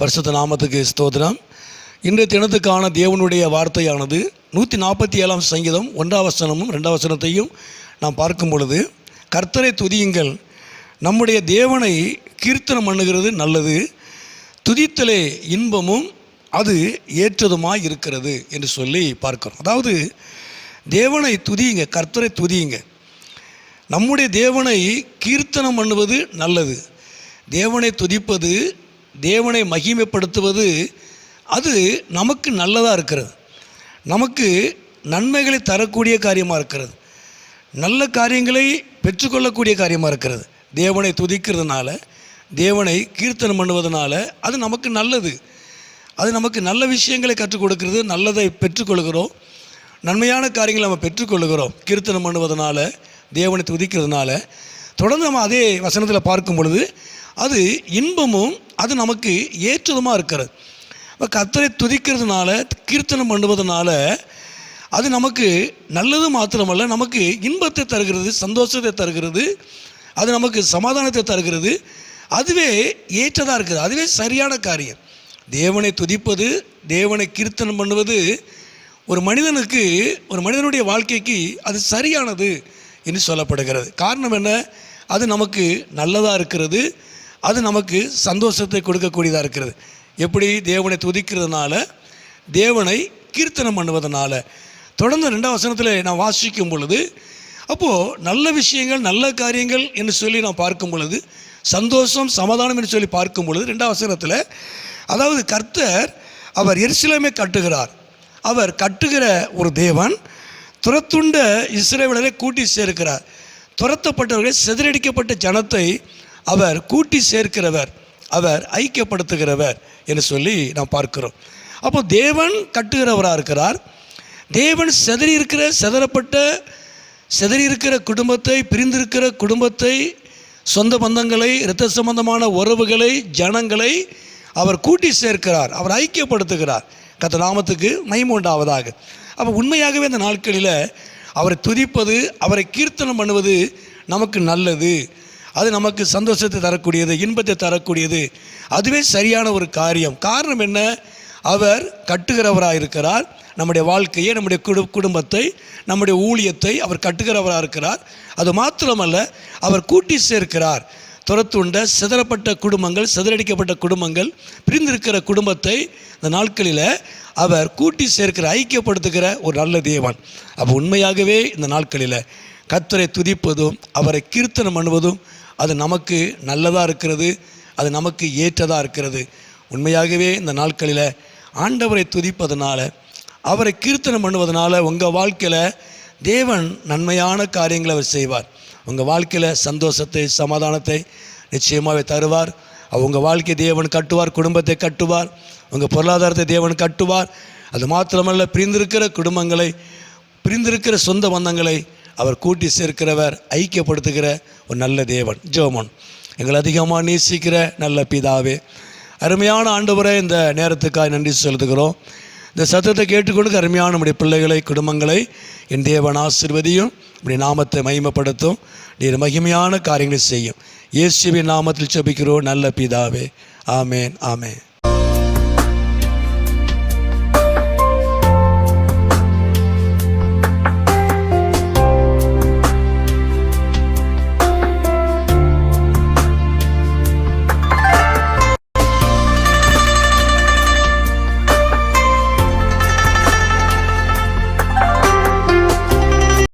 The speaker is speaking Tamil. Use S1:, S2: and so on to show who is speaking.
S1: பரிசுத்த நாமத்துக்கு ஸ்தோத்திரம். இன்றைய தினத்துக்கான தேவனுடைய வார்த்தையானது நூற்றி நாற்பத்தி ஏழாம் சங்கீதம் ஒன்றாம் வசனமும் ரெண்டாம் வசனத்தையும் நாம் பார்க்கும் பொழுது கர்த்தரை துதியுங்கள். நம்முடைய தேவனை கீர்த்தனம் பண்ணுகிறது நல்லது. துதித்தலே இன்பமும் அது ஏற்றதுமாய் இருக்கிறது என்று சொல்லி பார்க்கிறோம். அதாவது தேவனை துதியுங்க கர்த்தரை துதியுங்க. நம்முடைய தேவனை கீர்த்தனம் பண்ணுவது நல்லது. தேவனை துதிப்பது தேவனை மகிமைப்படுத்துவது அது நமக்கு நல்லதாக இருக்கிறது. நமக்கு நன்மைகளை தரக்கூடிய காரியமாக இருக்கிறது. நல்ல காரியங்களை பெற்றுக்கொள்ளக்கூடிய காரியமாக இருக்கிறது. தேவனை துதிக்கிறதுனால தேவனை கீர்த்தனம் பண்ணுவதனால அது நமக்கு நல்லது. அது நமக்கு நல்ல விஷயங்களை கற்றுக் கொடுக்கிறது நல்லதை பெற்றுக்கொள்கிறோம். நன்மையான காரியங்களை நம்ம பெற்றுக்கொள்கிறோம். கீர்த்தனம் பண்ணுவதனால தேவனை துதிக்கிறதுனால. தொடர்ந்து நம்ம அதே வசனத்தில் பார்க்கும் பொழுது அது இன்பமும் அது நமக்கு ஏற்றதுமாக இருக்கிறது. இப்போ கத்தரை துதிக்கிறதுனால கீர்த்தனம் பண்ணுவதனால அது நமக்கு நல்லது மாத்திரமல்ல நமக்கு இன்பத்தை தருகிறது சந்தோஷத்தை தருகிறது அது நமக்கு சமாதானத்தை தருகிறது அதுவே ஏற்றதாக இருக்குது அதுவே சரியான காரியம். தேவனை துதிப்பது தேவனை கீர்த்தனம் பண்ணுவது ஒரு மனிதனுக்கு ஒரு மனிதனுடைய வாழ்க்கைக்கு அது சரியானது என்று சொல்லப்படுகிறது. காரணம் என்ன? அது நமக்கு நல்லதாக இருக்கிறது அது நமக்கு சந்தோஷத்தை கொடுக்கக்கூடியதாக இருக்கிறது. எப்படி தேவனை துதிக்கிறதுனால தேவனை கீர்த்தனம் பண்ணுவதனால. தொடர்ந்து ரெண்டாம் வசனத்தில் நான் வாசிக்கும் பொழுது அப்போது நல்ல விஷயங்கள் நல்ல காரியங்கள் என்று சொல்லி நான் பார்க்கும் பொழுது சந்தோஷம் சமாதானம் என்று சொல்லி பார்க்கும் பொழுது ரெண்டாம் வசனத்தில் அதாவது கர்த்தர் அவர் எரிசிலமே கட்டுகிறார். அவர் கட்டுகிற ஒரு தேவன் துரத்துண்ட இஸ்ரேவேலரை கூட்டி சேர்க்கிறார். துரத்தப்பட்டவர்கள் சிதறடிக்கப்பட்ட ஜனத்தை அவர் கூட்டி சேர்க்கிறவர் அவர் ஐக்கியப்படுத்துகிறவர் என்று சொல்லி நாம் பார்க்கிறோம். அப்போ தேவன் கட்டுகிறவராக இருக்கிறார். தேவன் செதறி இருக்கிற செதறப்பட்ட செதறி இருக்கிற குடும்பத்தை பிரிந்திருக்கிற குடும்பத்தை சொந்த பந்தங்களை இரத்த சம்பந்தமான உறவுகளை ஜனங்களை அவர் கூட்டி சேர்க்கிறார் அவர் ஐக்கியப்படுத்துகிறார். கத்த நாமத்துக்கு மகிமை உண்டாவதாக. அப்போ உண்மையாகவே இந்த நாட்களில் அவரை துதிப்பது அவரை கீர்த்தனம் பண்ணுவது நமக்கு நல்லது. அது நமக்கு சந்தோஷத்தை தரக்கூடியது இன்பத்தை தரக்கூடியது. அதுவே சரியான ஒரு காரியம். காரணம் என்ன? அவர் கட்டுகிறவராக இருக்கிறார். நம்முடைய வாழ்க்கையை நம்முடைய குடு குடும்பத்தை நம்முடைய ஊழியத்தை அவர் கட்டுகிறவராக இருக்கிறார். அது மாத்திரமல்ல அவர் கூட்டி சேர்க்கிறார். துரத்துண்ட சிதறப்பட்ட குடும்பங்கள் சிதறடிக்கப்பட்ட குடும்பங்கள் பிரிந்திருக்கிற குடும்பத்தை இந்த நாட்களில் அவர் கூட்டி சேர்க்கிற ஐக்கியப்படுத்துகிற ஒரு நல்ல தேவன். அப்போ உண்மையாகவே இந்த நாட்களில் கத்தரை துதிப்பதும் அவரை கீர்த்தனம் பண்ணுவதும் அது நமக்கு நல்லதாக இருக்கிறது அது நமக்கு ஏற்றதாக இருக்கிறது. உண்மையாகவே இந்த நாட்களில் ஆண்டவரை துதிப்பதனால் அவரை கீர்த்தனம் பண்ணுவதனால உங்கள் வாழ்க்கையில் தேவன் நன்மையான காரியங்களை அவர் செய்வார். உங்கள் வாழ்க்கையில் சந்தோஷத்தை சமாதானத்தை நிச்சயமாகவே தருவார். உங்கள் வாழ்க்கை தேவன் கட்டுவார் குடும்பத்தை கட்டுவார். உங்கள் பொருளாதாரத்தை தேவன் கட்டுவார். அது மாத்திரமல்ல பிரிந்திருக்கிற குடும்பங்களை பிரிந்திருக்கிற சொந்த பந்தங்களை அவர் கூட்டி சேர்க்கிறவர் ஐக்கியப்படுத்துகிற ஒரு நல்ல தேவன் ஜோமன் எங்களை அதிகமாக நேசிக்கிற நல்ல பிதாவே. அருமையான ஆண்டவரை இந்த நேரத்துக்காக நன்றி செலுத்துகிறோம். இந்த சத்தத்தை கேட்டுக்கொண்டு அருமையான நம்முடைய பிள்ளைகளை குடும்பங்களை என் தேவன் ஆசிர்வதியும் இப்படி நாமத்தை மகிமைப்படுத்தும். நீர் மகிமையான காரியங்களை செய்யும். இயேசுவின் நாமத்தில் செபிக்கிறோம் நல்ல பிதாவே. ஆமேன் ஆமேன்.